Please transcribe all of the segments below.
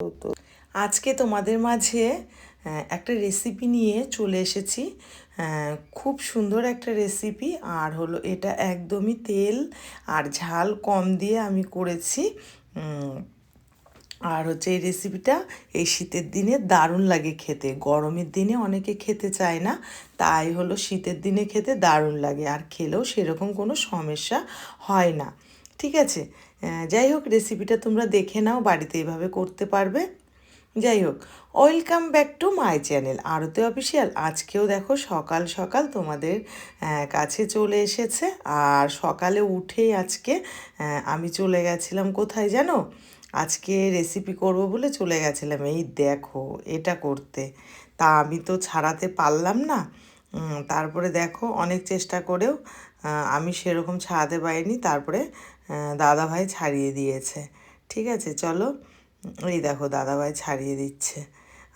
তো আজকে তোমাদের মাঝে একটা রেসিপি নিয়ে চলে এসেছি। খুব সুন্দর একটা রেসিপি আর হলো এটা একদমই তেল আর ঝাল কম দিয়ে আমি করেছি। আর হচ্ছে এই রেসিপিটা এই শীতের দিনে দারুণ লাগে খেতে। গরমের দিনে অনেকে খেতে চায় না, তাই হলো শীতের দিনে খেতে দারুণ লাগে, আর খেলেও সেরকম কোনো সমস্যা হয় না। ঠিক আছে? যাই হোক রেসিপিটা তোমরা দেখে নাও, বাড়িতে এইভাবে করতে পারবে। যাই হোক welcome back to my channel Aarti official আজকেও দেখো, সকাল সকাল তোমাদের কাছে চলে এসেছে। আর সকালে উঠেই আজকে আমি চলে গেছিলাম কোথায় জানো? আজকে রেসিপি করব বলে চলে গেছিলাম। এই দেখো, এটা করতে। তা আমি তো ছাড়াতে পারলাম না। তারপরে দেখো, অনেক চেষ্টা করেও আমি সেরকম ছাড়াতে পারিনি। তারপরে দাদাভাই ছাড়িয়ে দিয়েছে। ঠিক আছে, চলো। এই দেখো, দাদাভাই ছাড়িয়ে দিচ্ছে।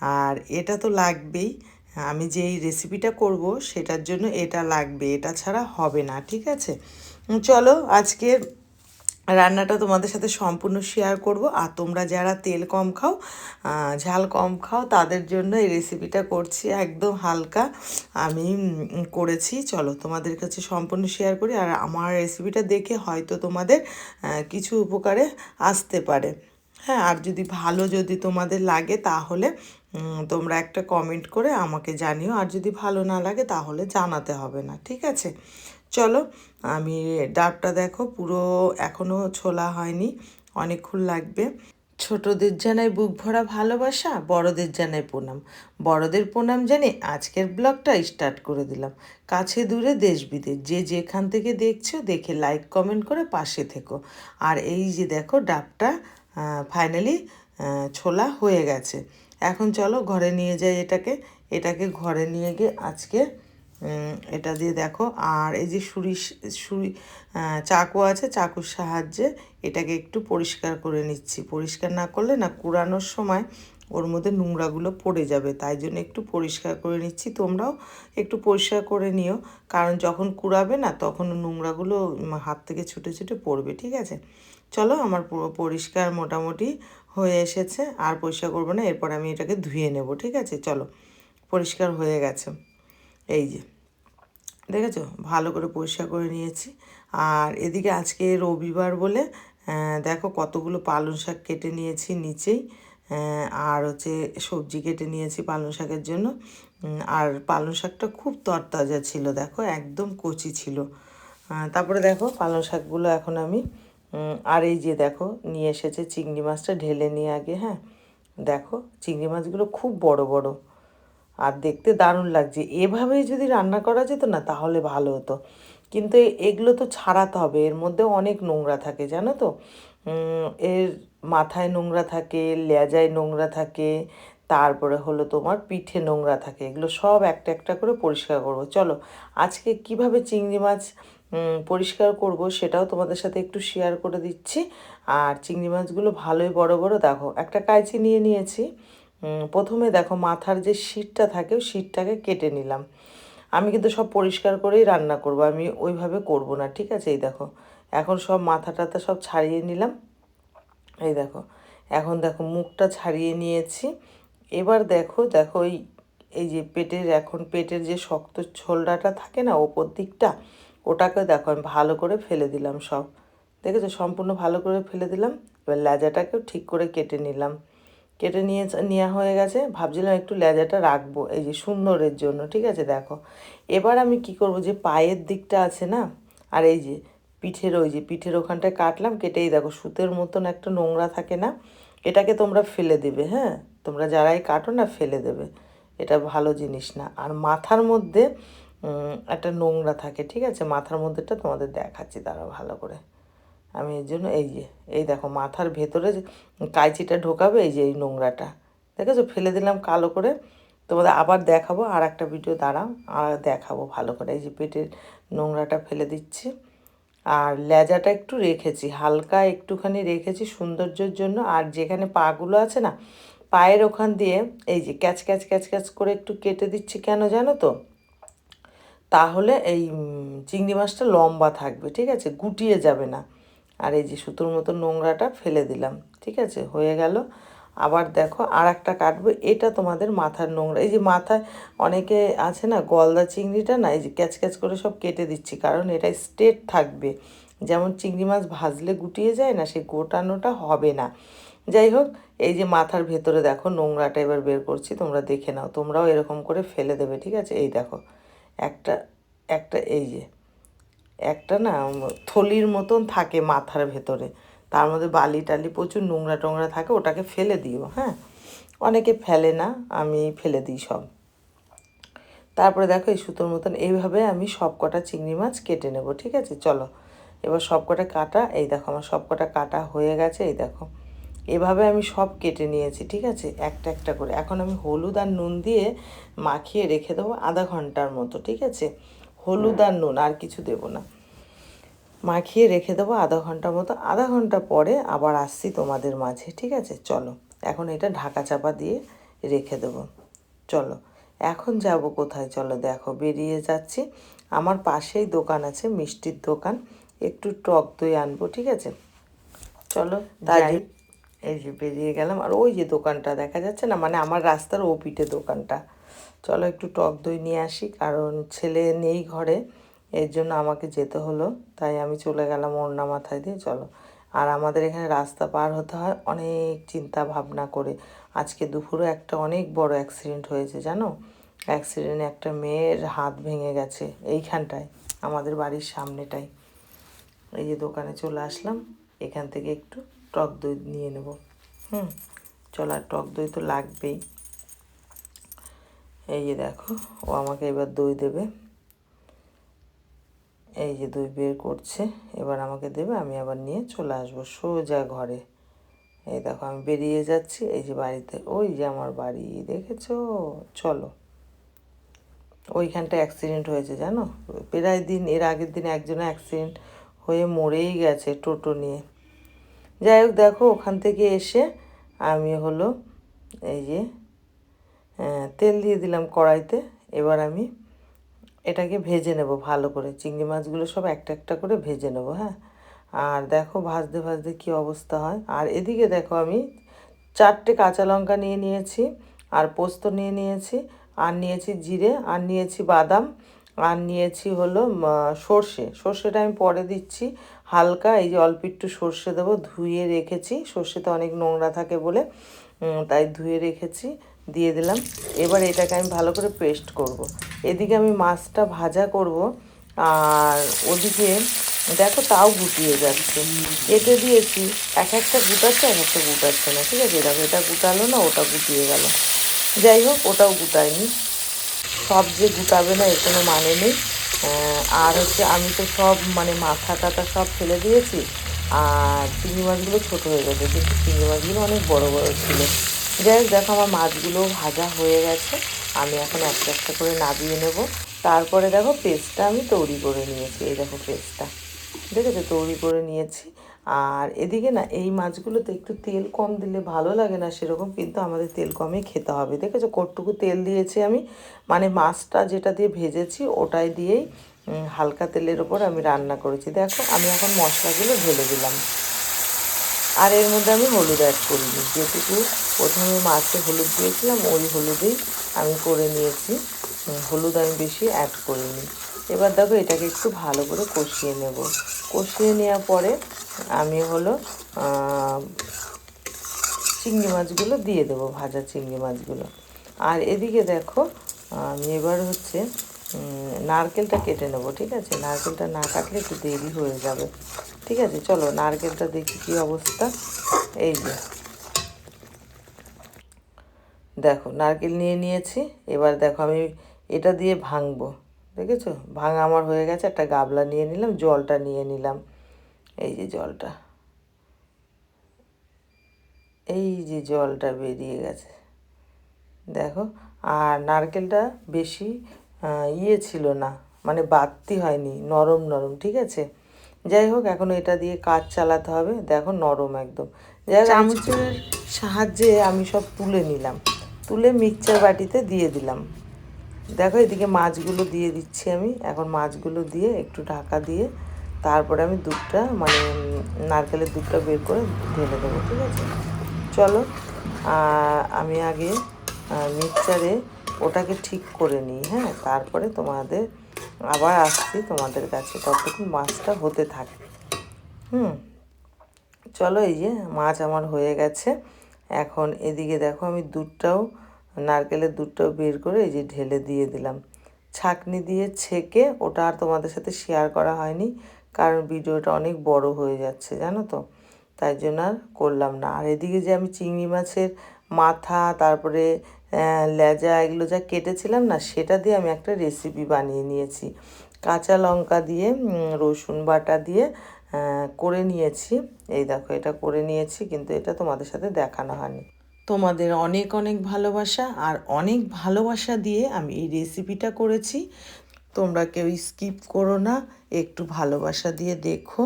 আর এটা তো লাগবেই। আমি যেই রেসিপিটা করব, সেটার জন্য এটা লাগবে। এটা ছাড়া হবে না, ঠিক আছে? চলো আজকে রান্নাটা তোমাদের সাথে সম্পূর্ণ শেয়ার করব। আর তোমরা যারা তেল কম খাও ঝাল কম খাও, তাদের জন্য এই রেসিপিটা করছি একদম হালকা। আমি করেছি। চলো, তোমাদের কাছে সম্পূর্ণ শেয়ার করি। আর আমার রেসিপিটা দেখে হয়তো তোমাদের কিছু উপকারে আসতে পারে। হ্যাঁ আর যদি ভালো যদি তোমাদের লাগে, তাহলে তোমরা একটা কমেন্ট করে আমাকে জানিও। আর যদি ভালো না লাগে, তাহলে জানাতে হবে না। ঠিক আছে? চলো, আমি ডাবটা দেখো, পুরো এখনও ছোলা হয়নি, অনেকক্ষণ লাগবে। ছোটদের জানাই বুক ভরা ভালোবাসা, বড়দের জানাই প্রণাম। বড়দের প্রণাম জানি আজকের ব্লগটা স্টার্ট করে দিলাম। কাছে দূরে দেশ বিদেশ, যে যেখান থেকে দেখছ, দেখে লাইক, কমেন্ট করে পাশে থেকো। আর এই যে দেখো, ডাবটা ফাইনালি ছোলা হয়ে গেছে। এখন চলো ঘরে নিয়ে যাই এটাকে। এটাকে ঘরে নিয়ে গিয়ে আজকে এটা দিয়ে দেখো। আর এই যে সুরি সুরি চাকু আছে, চাকুর সাহায্যে এটাকে একটু পরিষ্কার করে নিচ্ছি। পরিষ্কার না করলে না কুড়ানোর সময় ওর মধ্যে নোংরাগুলো পড়ে যাবে। তাই জন্য একটু পরিষ্কার করে নিচ্ছি। তোমরাও একটু পরিষ্কার করে নিও। কারণ যখন কুড়াবে না, তখন নোংরাগুলো হাত থেকে ছুটে ছুটে পড়বে, ঠিক আছে? চলো, আমার পুরো পরিষ্কার মোটামুটি হয়ে এসেছে। আর পরিষ্কার করব না, এরপর আমি এটাকে ধুয়ে নেব, ঠিক আছে? চলো, পরিষ্কার হয়ে গেছে। এই যে, দেখেছ? ভালো করে পরিষ্কার করে নিয়েছি। আর এদিকে আজকে রবিবার বলে দেখো কতগুলো পালং শাক কেটে নিয়েছি নিচেই। আর হচ্ছে সবজি কেটে নিয়েছি পালং শাকের জন্য। আর পালং শাকটা খুব তরতাজা ছিল, দেখো একদম কচি ছিল। তারপরে দেখো পালং শাকগুলো এখন আমি আর এই যে দেখো নিয়ে এসেছে চিংড়ি মাছটা ঢেলে নিয়ে আগে হ্যাঁ? দেখো চিংড়ি মাছগুলো খুব বড় বড়। আর দেখতে দারুণ লাগছে। এভাবেই যদি রান্না করা যেত না, তাহলে ভালো হতো। কিন্তু এগুলো তো ছাড়াতে হবে। এর মধ্যে অনেক নোংরা থাকে, জানো তো? এর মাথায় নোংরা থাকে, লেজায় নোংরা থাকে, তারপরে হলো তোমার পিঠে নোংরা থাকে। এগুলো সব একটা একটা করে পরিষ্কার করব। চলো, আজকে কীভাবে চিংড়ি মাছ পরিষ্কার করব সেটাও তোমাদের সাথে একটু শেয়ার করে দিচ্ছি। আর চিংড়ি মাছগুলো ভালোই বড় বড়, দেখো, একটা কাঁচি নিয়ে নিয়েছি। প্রথমে দেখো মাথার যে শীটটা থাকে শীটটাকে কেটে নিলাম। আমি কিন্তু সব পরিষ্কার করেই রান্না করব, আমি ওইভাবে করব না, ঠিক আছে? এই দেখো, এখন সব মাথা টাথা সব ছাড়িয়ে নিলাম। এই দেখো, এখন দেখো মুখটা ছাড়িয়ে নিয়েছি। এবার দেখো দেখো এই এই যে পেটের, এখন পেটের যে শক্ত ছোলডাটা থাকে না, ওপর দিকটা, ওটাকে দেখো আমি ভালো করে ফেলে দিলাম সব। দেখেছ? সম্পূর্ণ ভালো করে ফেলে দিলাম। এবার লেজাটাকেও ঠিক করে কেটে নিলাম। কেটে নিয়ে নেওয়া হয়ে গেছে। ভাবছিলাম একটু লেজাটা রাখব, এই যে সুন্দরের জন্য, ঠিক আছে? দেখো, এবার আমি কি করব? যে পায়ের দিকটা আছে না, আর এই যে পিঠের, ওই যে পিঠের ওখানটায় কাটলাম, কেটেই দেখো, সুতের মতন একটা নোংরা থাকে না, এটাকে তোমরা ফেলে দেবে হ্যাঁ? তোমরা যারাই কাটো না, ফেলে দেবে। এটা ভালো জিনিস না। আর মাথার মধ্যে একটা নোংরা থাকে, ঠিক আছে? মাথার মধ্যেটা তোমাদের দেখাচ্ছি তারা ভালো করে। আমি এর জন্য এই যে, এই দেখো মাথার ভেতরে কাঁচিটা ঢোকাবে, এই যে এই নোংরাটা। দেখেছ? ফেলে দিলাম কালো করে। তোমাদের আবার দেখাবো আর একটা ভিডিও দাঁড়াও, আর দেখাবো ভালো করে। এই যে পেটের নোংরাটা ফেলে দিচ্ছি। আর লেজাটা একটু রেখেছি, হালকা একটুখানি রেখেছি সৌন্দর্যের জন্য। আর যেখানে পাগুলো আছে না, পায়ের ওখান দিয়ে, এই যে ক্যাচ ক্যাচ ক্যাচ ক্যাচ করে একটু কেটে দিচ্ছি কেন জানো তো? তাহলে এই চিংড়ি মাছটা লম্বা থাকবে, ঠিক আছে? গুটিয়ে যাবে না। আর এই যে সুতোর মতো নোংরাটা ফেলে দিলাম, ঠিক আছে? হয়ে গেল। আবার দেখো আর একটা কাটবো, এটা তোমাদের মাথার নোংরা। এই যে মাথায় অনেকে আছে না, গলদা চিংড়িটা না, এই যে ক্যাচ ক্যাচ করে সব কেটে দিচ্ছি, কারণ এটা স্ট্রেট থাকবে। যেমন চিংড়ি মাছ ভাজলে গুটিয়ে যায় না, সেই গোটানোটা হবে না। যাই হোক, এই যে মাথার ভেতরে দেখো নোংরাটা এবার বের করছি, তোমরা দেখে নাও, তোমরাও এরকম করে ফেলে দেবে, ঠিক আছে? এই দেখো, একটা একটা, এই যে একটা না থলির মতন থাকে মাথার ভেতরে। তার মধ্যে বালি টালি প্রচুর নোংরা টোংরা থাকে, ওটাকে ফেলে দিও হ্যাঁ? অনেকে ফেলে না, আমি ফেলে দিই সব। তারপরে দেখো এই সুতোর মতন এইভাবে আমি সব কটা চিংড়ি মাছ কেটে নেব, ঠিক আছে? চলো, এবার সব কটা কাটা এই দেখো আমার সব কটা কাটা হয়ে গেছে, এই দেখো। এভাবে আমি সব কেটে নিয়েছি, ঠিক আছে? একটা একটা করে। এখন আমি হলুদ আর নুন দিয়ে মাখিয়ে রেখে দেবো আধা ঘণ্টার মতো, ঠিক আছে? হলুদ আর নুন আর কিছু দেবো না। মাখিয়ে রেখে দেবো আধা ঘণ্টা মতো। আধা ঘণ্টা পরে আবার আসছি তোমাদের মাঝে ঠিক আছে? চলো এখন এটা ঢাকা চাপা দিয়ে রেখে দেবো। চলো এখন যাব কোথায়? চলো দেখো বেরিয়ে যাচ্ছি। আমার পাশেই দোকান আছে মিষ্টির দোকান। একটু টক দই আনব ঠিক আছে? চলো তাই এই যে বেরিয়ে গেলাম। আর ওই যে দোকানটা দেখা যাচ্ছে না? মানে আমার রাস্তার ও পিঠে দোকানটা। চলো একটু টক দই নিয়ে আসি, কারণ ছেলে নেই ঘরে, এর জন্য আমাকে যেতে হলো, তাই আমি চলে গেলাম ওড়না মাথায় দিয়ে, চলো। আর আমাদের এখানে রাস্তা পার হতে হয় অনেক চিন্তা ভাবনা করে। আজকে দুপুরে একটা অনেক বড় অ্যাক্সিডেন্ট হয়েছে, জানো? অ্যাক্সিডেন্টে একটা মেয়ের হাত ভেঙে গেছে, এইখানটায়, আমাদের বাড়ির সামনেটাই এই যে দোকানে চলে আসলাম, এখান থেকে একটু টক দই নিয়ে নেব। হুম, চলো আর টক দই তো লাগবেই। এই যে দেখো, ও আমাকে এবার দই দেবে। এই যে দই বের করছে, এবার আমাকে দেবে, আমি আবার নিয়ে চলে আসব সোজা ঘরে। এই দেখো, আমি বেরিয়ে যাচ্ছি, এই যে বাড়িতে, ওই যে আমার বাড়ি, দেখেছ? চলো। ওইখানটা অ্যাক্সিডেন্ট হয়েছে, জানো? প্রায় দিন, এর আগের দিন একজনের অ্যাক্সিডেন্ট হয়ে মরেই গেছে টোটো নিয়ে। যাই হোক, দেখো, ওখান থেকে এসে আমি হলো, এই যে তেল দিয়ে দিলাম কড়াইতে। এবার আমি এটাকে ভেজে নেব ভালো করে। চিংড়ি মাছগুলো সব একটা একটা করে ভেজে নেব হ্যাঁ? আর দেখো ভাজতে ভাজতে কী অবস্থা হয়। আর এদিকে দেখো আমি চারটে কাঁচা লঙ্কা নিয়ে নিয়েছি, আর পোস্ত নিয়ে নিয়েছি, আর নিয়েছি জিরে, আর নিয়েছি বাদাম, আর নিয়েছি হলো সর্ষে। সর্ষেটা আমি পরে দিচ্ছি হালকা, এই যে অল্প একটু সর্ষে দেবো, ধুয়ে রেখেছি। সর্ষেতে অনেক নোংরা থাকে বলে তাই ধুয়ে রেখেছি। দিয়ে দিলাম। এবার এটাকে আমি ভালো করে পেস্ট করব। এদিকে আমি মাছটা ভাজা করব। আর ওদিকে দেখো তাও গুটিয়ে যাচ্ছে। এতে দিয়েছি। এক একটা গুটাচ্ছে, এক একটা গুটাচ্ছে না, ঠিক আছে? দেখো, এটা গুটালো না, ওটা গুটিয়ে গেল। যাই হোক, ওটাও গুটায়নি সব যে গুটাবে না, এর কোনো মানে নেই। আর হচ্ছে আমি তো সব মানে মাথা টাথা সব ফেলে দিয়েছি। আর চিংড়ি মাছগুলো ছোটো হয়ে গেছে। কিন্তু চিংড়ি মাছগুলো অনেক বড় বড় ছিল। যাই দেখো আমার মাছগুলো ভাজা হয়ে গেছে। আমি এখন একটা একটা করে নাবিয়ে নেব। তারপরে দেখো পেস্টটা আমি তৈরি করে নিয়েছি। এই দেখো পেস্টটা দেখেছ? তৈরি করে নিয়েছি। আর এদিকে না, এই মাছগুলোতে একটু তেল কম দিলে ভালো লাগে না সেরকম, কিন্তু আমাদের তেল কমে খেতে হবে। দেখেছ? কটটুকু তেল দিয়েছি আমি? মানে মাছটা যেটা দিয়ে ভেজেছি, ওটাই দিয়েই হালকা তেলের ওপর আমি রান্না করেছি। দেখো, আমি এখন মশলাগুলো ঢেলে দিলাম। আর এর মধ্যে আমি হলুদ অ্যাড করিনি যেটুকু প্রথমে মাছে হলুদ দিয়েছিলাম, ওই হলুদেই আমি করে নিয়েছি। হলুদ আমি বেশি অ্যাড করিনি। এবার দেখো এটাকে একটু ভালো করে কষিয়ে নেব। কষিয়ে নেওয়ার পরে আমি হলো চিংড়ি মাছগুলো দিয়ে দেবো, ভাজা চিংড়ি মাছগুলো। আর এদিকে দেখো, আমি এবার হচ্ছে নারকেলটা কেটে নেব, ঠিক আছে? নারকেলটা না কাটলে একটু দেরি হয়ে যাবে। ঠিক আছে? চলো, নারকেলটা দেখি কী অবস্থা। এই যে। দেখো, নারকেল নিয়ে নিয়েছি। এবার দেখো, আমি এটা দিয়ে ভাঙবো। দেখেছ? ভাঙা আমার হয়ে গেছে, একটা গাবলা নিয়ে নিলাম, জলটা নিয়ে নিলাম। এই যে জলটা। এই যে জলটা বেরিয়ে গেছে। দেখো, আর নারকেলটা বেশি ইয়ে ছিল না মানে বাড়তি হয়নি নরম নরম ঠিক আছে? যাই হোক এখন এটা দিয়ে কাজ চালাতে হবে দেখো নরম একদম। যাই চামচের সাহায্যে আমি সব তুলে নিলাম তুলে মিক্সচার বাটিতে দিয়ে দিলাম। দেখো এদিকে মাছগুলো দিয়ে দিচ্ছি আমি এখন মাছগুলো দিয়ে একটু ঢাকা দিয়ে তারপরে আমি দুধটা মানে নারকেলের দুধটা বের করে ঢেলে দেবো ঠিক আছে? চলো আমি আগে মিক্সচারে ওটাকে ঠিক করে নিই হ্যাঁ? তারপরে তোমাদের আবার আসছি তোমাদের কাছে ততক্ষণ মাছটা হতে থাকে। হুম? চলো এই যে মাছ আমার হয়ে গেছে। এখন এদিকে দেখো আমি দুধটাও, নারকেলের দুধটাও বের করে এই যে ঢেলে দিয়ে দিলাম। ছাকনি দিয়ে ছেঁকে ওটা আর তোমাদের সাথে শেয়ার করা হয়নি, কারণ ভিডিওটা অনেক বড় হয়ে যাচ্ছে, জানো তো? তাই জন্য আর করলাম না। আর এদিকে যে আমি চিংড়ি মাছের মাথা, তারপরে লেজা এগুলো যা কেটেছিলাম না, সেটা দিয়ে আমি একটা রেসিপি বানিয়ে নিয়েছি। কাঁচা লঙ্কা দিয়ে রসুন বাটা দিয়ে করে নিয়েছি। এই দেখো, এটা করে নিয়েছি, কিন্তু এটা তোমাদের সাথে দেখানো হয়নি। তোমাদের অনেক অনেক ভালোবাসা, আর অনেক ভালোবাসা দিয়ে আমি এই রেসিপিটা করেছি। তোমরা কেউ স্কিপ করো না, একটু ভালোবাসা দিয়ে দেখো।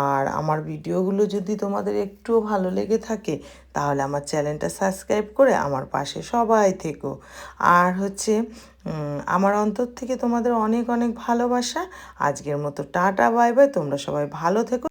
আর আমার ভিডিওগুলো যদি তোমাদের একটুও ভালো লেগে থাকে, তাহলে আমার চ্যানেলটা সাবস্ক্রাইব করে আমার পাশে সবাই থেকো। আর হচ্ছে আমার অন্তর থেকে তোমাদের অনেক অনেক ভালোবাসা। আজকের মতো টাটা, বাই বাই, তোমরা সবাই ভালো থেকো।